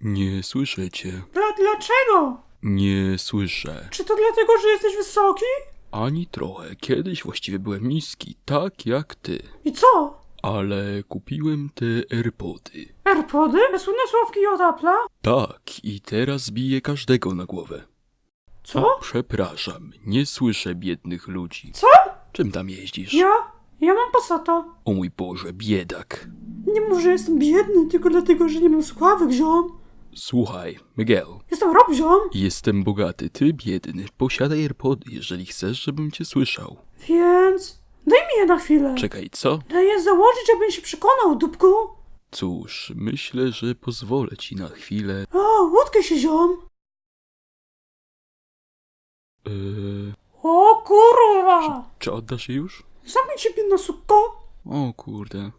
Nie słyszę cię. Dla, dlaczego? Nie słyszę. Czy to dlatego, że jesteś wysoki? Ani trochę. Kiedyś właściwie byłem niski, tak jak ty. I co? Ale kupiłem te AirPody. Airpody? Słynne sławki od Apple'a? Tak, i teraz biję każdego na głowę. Co? Przepraszam, nie słyszę biednych ludzi. Co? Czym tam jeździsz? Ja? Ja mam Passata. O mój Boże, biedak. Nie mów, że jestem biedny tylko dlatego, że nie mam słuchawek, ziom. Słuchaj, Miguel, Jestem Rob, ziom. jestem bogaty, ty biedny. Posiadaj AirPody, jeżeli chcesz, żebym cię słyszał. Więc... Daj mi je na chwilę. Czekaj, co? Daj je założyć, abym się przekonał, dupku. Cóż, myślę, że pozwolę ci na chwilę. O, łódkę się, ziom. Eee, O kurwa! czy oddasz je już? Zamknij się, biedna sukko. O kurde.